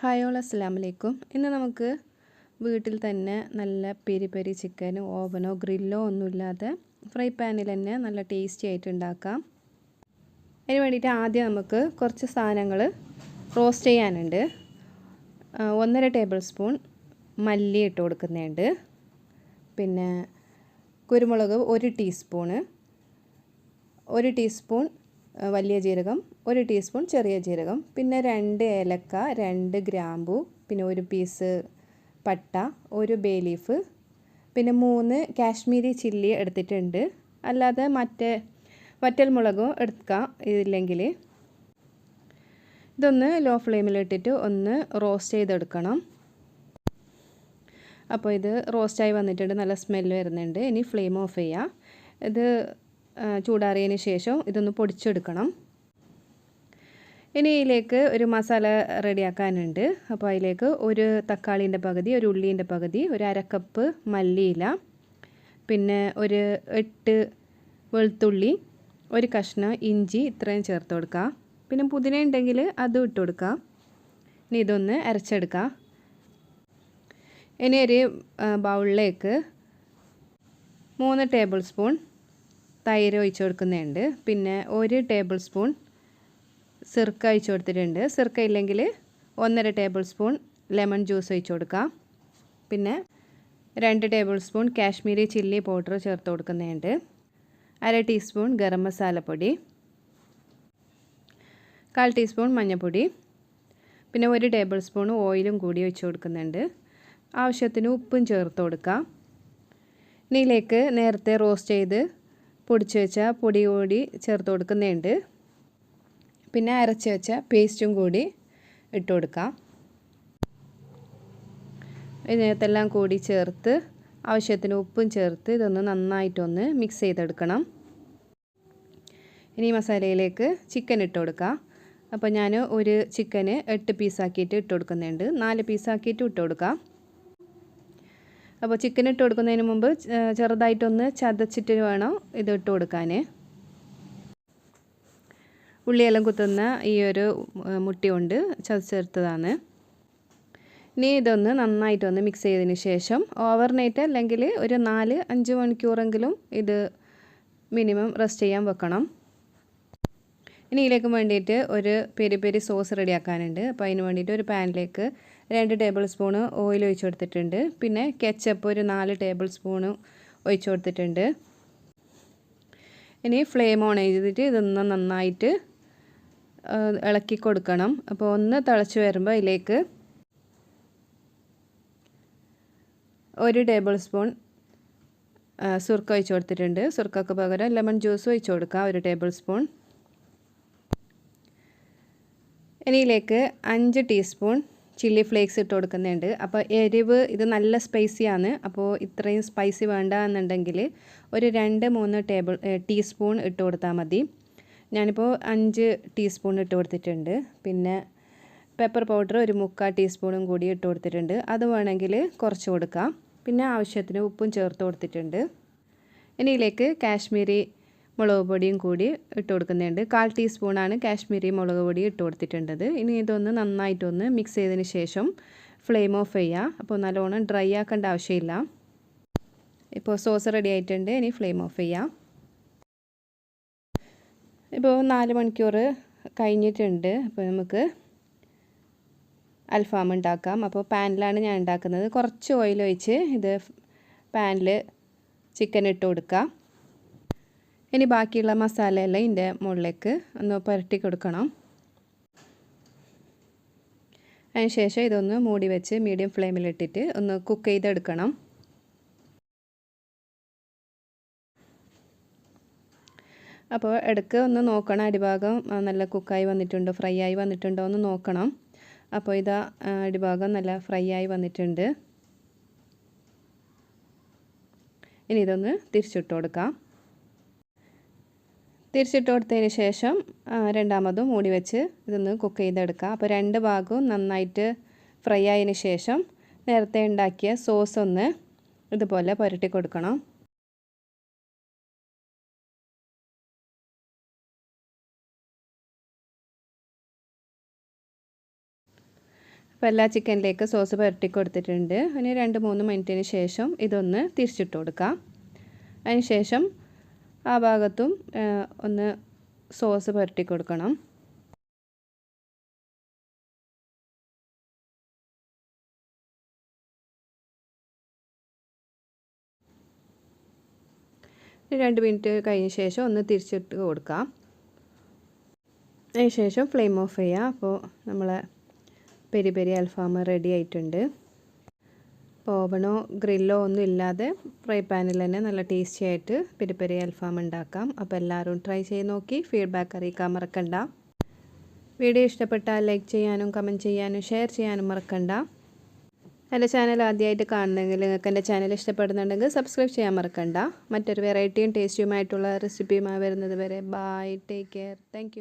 Hi all വലൈക്കും ഇന്ന് നമുക്ക് വീട്ടിൽ തന്നെ നല്ല പെരി പെരി ചിക്കൻ ഓവനോ ഗ്രില്ലോ ഒന്നുമില്ലാതെ ഫ്രൈ പാനിൽ തന്നെ നല്ല ടേസ്റ്റി ആയിട്ട് ഉണ്ടാക്കാം. അതിന് വേണ്ടിയിട്ട് ആദ്യം നമുക്ക് കുറച്ച് സാധനങ്ങൾ റോസ്റ്റ് ചെയ്യാനുണ്ട്. ഒന്നര ടേബിൾ സ്പൂൺ മല്ലി ഇട്ട് കൊടുക്കുന്നുണ്ട്. പിന്നെ കുരുമുളക് ഒരു ടീസ്പൂണ് ഒരു ടീസ്പൂൺ വലിയ ജീരകം ഒരു ടീസ്പൂൺ ചെറിയ ജീരകം പിന്നെ രണ്ട് ഏലക്ക രണ്ട് ഗ്രാമ്പു പിന്നെ ഒരു പീസ് പട്ട ഒരു ബേ ലീഫ് പിന്നെ മൂന്ന് കാശ്മീരി ചില്ലി എടുത്തിട്ടുണ്ട്. അല്ലാതെ മറ്റേ വറ്റൽ മുളകും എടുക്കാം ഇല്ലെങ്കിൽ ഇതൊന്ന് ലോ ഫ്ലെയിമിലിട്ടിട്ട് ഒന്ന് റോസ്റ്റ് ചെയ്തെടുക്കണം. അപ്പോൾ ഇത് റോസ്റ്റായി വന്നിട്ടുണ്ട്. നല്ല സ്മെല്ല് വരുന്നുണ്ട്. ഇനി ഫ്ലെയിം ഓഫ് ചെയ്യാം. ഇത് ചൂടാറിയതിന് ശേഷം ഇതൊന്ന് പൊടിച്ചെടുക്കണം. ഇനി ഇതിലേക്ക് ഒരു മസാല റെഡിയാക്കാനുണ്ട്. അപ്പോൾ അതിലേക്ക് ഒരു തക്കാളീന്റെ പകുതി ഒരു ഉള്ളീന്റെ പകുതി ഒരു അരക്കപ്പ് മല്ലിയില പിന്നെ ഒരു എട്ട് വെളുത്തുള്ളി ഒരു കഷ്ണം ഇഞ്ചി ഇത്രയും ചേർത്ത് കൊടുക്കുക. പിന്നെ പുതിന ഉണ്ടെങ്കിൽ അതും ഇട്ട് കൊടുക്കുക. ഇനി ഇതൊന്ന് അരച്ചെടുക്കുക. ഇനി ഒരു ബൗളിലേക്ക് മൂന്ന് ടേബിൾ സ്പൂൺ തൈര് ഒഴിച്ചു കൊടുക്കുന്നുണ്ട് പിന്നെ ഒരു ടേബിൾ സ്പൂൺ സിർക്ക ഒഴിച്ച് കൊടുത്തിട്ടുണ്ട്. സിർക്ക ഇല്ലെങ്കിൽ ഒന്നര ടേബിൾ സ്പൂൺ ലെമൺ ജ്യൂസ് ഒഴിച്ചു കൊടുക്കാം. പിന്നെ രണ്ട് tablespoon Kashmiri chilli powder ചേർത്ത് കൊടുക്കുന്നുണ്ട് അര ടീസ്പൂൺ ഗരം മസാലപ്പൊടി കാൽ ടീസ്പൂൺ മഞ്ഞൾപ്പൊടി. പിന്നെ ഒരു ടേബിൾ സ്പൂൺ ഓയിലും കൂടി ഒഴിച്ചു കൊടുക്കുന്നുണ്ട് ആവശ്യത്തിന് ഉപ്പും ചേർത്ത് കൊടുക്കാം. ഇനിയിലേക്ക് നേരത്തെ റോസ്റ്റ് ചെയ്ത് പൊടിച്ച് വെച്ച പൊടി കൂടി ചേർത്ത് കൊടുക്കുന്നുണ്ട്. പിന്നെ അരച്ച് വെച്ച പേസ്റ്റും കൂടി ഇട്ട് കൊടുക്കാം. ഇതിനകത്തെല്ലാം കൂടി ചേർത്ത് ആവശ്യത്തിന് ഉപ്പും ചേർത്ത് ഇതൊന്ന് നന്നായിട്ടൊന്ന് മിക്സ് ചെയ്തെടുക്കണം. ഇനി മസാലയിലേക്ക് ചിക്കൻ ഇട്ട് കൊടുക്കാം. അപ്പോൾ ഞാൻ ഒരു ചിക്കന് എട്ട് പീസാക്കിയിട്ട് ഇട്ട് കൊടുക്കുന്നുണ്ട്. നാല് പീസാക്കിയിട്ട് ഇട്ട് കൊടുക്കാം. അപ്പോൾ ചിക്കൻ ഇട്ട് കൊടുക്കുന്നതിന് മുമ്പ് ചെറുതായിട്ടൊന്ന് ചതച്ചിട്ട് വേണം ഇത് ഇട്ട് കൊടുക്കാൻ. ഉള്ളിയെല്ലാം കുത്തുന്ന ഈ ഒരു മുട്ടി കൊണ്ട് ചതച്ചെടുത്തതാണ്. ഇനി ഇതൊന്ന് നന്നായിട്ടൊന്ന് മിക്സ് ചെയ്തതിന് ശേഷം ഓവർനൈറ്റ് അല്ലെങ്കിൽ ഒരു നാല് അഞ്ച് മണിക്കൂറെങ്കിലും ഇത് മിനിമം റെസ്റ്റ് ചെയ്യാൻ വെക്കണം. ഇനി ഇതിലേക്ക് വേണ്ടിയിട്ട് ഒരു പെരി പെരി സോസ് റെഡിയാക്കാനുണ്ട്. അപ്പോൾ അതിന് വേണ്ടിയിട്ട് ഒരു പാനിലേക്ക് രണ്ട് ടേബിൾ സ്പൂണ് ഓയിൽ ഒഴിച്ച് കൊടുത്തിട്ടുണ്ട്. പിന്നെ കെച്ചപ്പ് ഒരു നാല് ടേബിൾ സ്പൂണ് ഒഴിച്ച് കൊടുത്തിട്ടുണ്ട്. ഇനി ഫ്ലെയിം ഓൺ ചെയ്തിട്ട് ഇതൊന്ന് നന്നായിട്ട് ഇളക്കി കൊടുക്കണം. അപ്പോൾ ഒന്ന് തിളച്ച് വരുമ്പോൾ അതിലേക്ക് ഒരു ടേബിൾ സ്പൂൺ സുർക്ക ഒഴിച്ച് കൊടുത്തിട്ടുണ്ട്. സുർക്കക്ക് പകരം ലെമൺ ജ്യൂസ് ഒഴിച്ച് കൊടുക്കാം ഒരു ടേബിൾ സ്പൂൺ ഇനിയിലേക്ക് അഞ്ച് ടീസ്പൂൺ ചില്ലി ഫ്ലേക്സ് ഇട്ട് കൊടുക്കുന്നുണ്ട്. അപ്പോൾ എരിവ് ഇത് നല്ല സ്പൈസിയാണ് അപ്പോൾ ഇത്രയും സ്പൈസി വേണ്ട എന്നുണ്ടെങ്കിൽ ഒരു രണ്ട് മൂന്ന് ടേബിൾ ടീസ്പൂൺ ഇട്ട് കൊടുത്താൽ മതി. ഞാനിപ്പോൾ അഞ്ച് ടീസ്പൂൺ ഇട്ട് കൊടുത്തിട്ടുണ്ട്. പിന്നെ പെപ്പർ പൗഡർ ഒരു മുക്കാൽ ടീസ്പൂണും കൂടി ഇട്ട് കൊടുത്തിട്ടുണ്ട്. അത് വേണമെങ്കിൽ കുറച്ച് കൊടുക്കാം. പിന്നെ ആവശ്യത്തിന് ഉപ്പും ചേർത്ത് കൊടുത്തിട്ടുണ്ട്. ഇനി ഇതിലേക്ക് കാശ്മീരി മുളക് പൊടിയും കൂടി ഇട്ട് കൊടുക്കുന്നുണ്ട്. കാൽ ടീസ്പൂണാണ് കാശ്മീരി മുളക് പൊടി ഇട്ട് കൊടുത്തിട്ടുണ്ടത്. ഇനി ഇതൊന്ന് നന്നായിട്ടൊന്ന് മിക്സ് ചെയ്തതിന് ശേഷം ഫ്ലെയിം ഓഫ് ചെയ്യുക അപ്പോൾ നല്ലോണം ഡ്രൈ ആക്കേണ്ട ആവശ്യമില്ല. ഇപ്പോൾ സോസ് റെഡി ആയിട്ടുണ്ട്. ഇനി ഫ്ലെയിം ഓഫ് ചെയ്യാം. ഇപ്പോൾ നാല് മണിക്കൂർ കഴിഞ്ഞിട്ടുണ്ട്. അപ്പോൾ നമുക്ക് അൽഫാം ഉണ്ടാക്കാം. അപ്പോൾ പാനിലാണ് ഞാൻ ഉണ്ടാക്കുന്നത്. കുറച്ച് ഓയിൽ ഒഴിച്ച് ഇത് പാനിൽ ചിക്കൻ ഇട്ട് കൊടുക്കാം. ഇനി ബാക്കിയുള്ള മസാലയെല്ലാം ഇതിന്റെ മുകളിലേക്ക് ഒന്ന് പുരട്ടി കൊടുക്കണം. അതിനുശേഷം ഇതൊന്ന് മൂടി വെച്ച് മീഡിയം ഫ്ലെയിമിലിട്ടിട്ട് ഒന്ന് കുക്ക് ചെയ്തെടുക്കണം. അപ്പോൾ ഇടയ്ക്ക് ഒന്ന് നോക്കണം അടിഭാഗം നല്ല കുക്കായി വന്നിട്ടുണ്ടോ ഫ്രൈ ആയി വന്നിട്ടുണ്ടോ എന്ന് നോക്കണം. അപ്പോൾ ഇതാ അടിഭാഗം നല്ല ഫ്രൈ ആയി വന്നിട്ടുണ്ട്. ഇനി ഇതൊന്ന് തിരിച്ചിട്ട് കൊടുക്കാം. തിരിച്ചിട്ട് കൊടുത്തതിന് ശേഷം രണ്ടാമതും മൂടി വെച്ച് ഇതൊന്ന് കുക്ക് ചെയ്തെടുക്കാം. അപ്പോൾ രണ്ട് ഭാഗവും നന്നായിട്ട് ഫ്രൈ ആയതിന് ശേഷം നേരത്തെ ഉണ്ടാക്കിയ സോസ് ഒന്ന് ഇതുപോലെ പുരട്ടി കൊടുക്കണം. അപ്പോൾ എല്ലാ ചിക്കനിലേക്ക് സോസ് പുരട്ടി കൊടുത്തിട്ടുണ്ട്. ഇനി രണ്ട് മൂന്ന് മിനിറ്റിന് ശേഷം ഇതൊന്ന് തിരിച്ചിട്ട് കൊടുക്കാം. അതിന് ശേഷം ആ ഭാഗത്തും ഒന്ന് സോസ് പുരട്ടി കൊടുക്കണം. രണ്ട് മിനിറ്റ് കഴിഞ്ഞ ശേഷം ഒന്ന് തിരിച്ചിട്ട് കൊടുക്കാം. അതിന് ശേഷം ഫ്ലെയിം ഓഫ് ചെയ്യാം. അപ്പോൾ നമ്മളെ പെരി പെരി അൽഫാം റെഡി ആയിട്ടുണ്ട്. ഓവണോ ഗ്രില്ലോ ഒന്നും ഇല്ലാതെ ഫ്രൈ പാനിൽ തന്നെ നല്ല ടേസ്റ്റി ആയിട്ട് പെരി പെരി അൽഫാം ഉണ്ടാക്കാം. അപ്പോൾ എല്ലാവരും ട്രൈ ചെയ്ത് നോക്കി. ഫീഡ്ബാക്ക് അറിയിക്കാൻ മറക്കണ്ട. വീഡിയോ ഇഷ്ടപ്പെട്ടാൽ ലൈക്ക് ചെയ്യാനും കമന്റ് ചെയ്യാനും ഷെയർ ചെയ്യാനും മറക്കണ്ട. എന്റെ ചാനൽ ആദ്യമായിട്ട് കാണുന്നെങ്കിൽ നിങ്ങൾക്ക് എന്റെ ചാനൽ ഇഷ്ടപ്പെടുന്നുണ്ടെങ്കിൽ സബ്സ്ക്രൈബ് ചെയ്യാൻ മറക്കണ്ട. മറ്റൊരു വെറൈറ്റിയും ടേസ്റ്റിയുമായിട്ടുള്ള റെസിപ്പിയുമായി വരുന്നത് വരെ ബൈ ടേക്ക് കെയർ താങ്ക്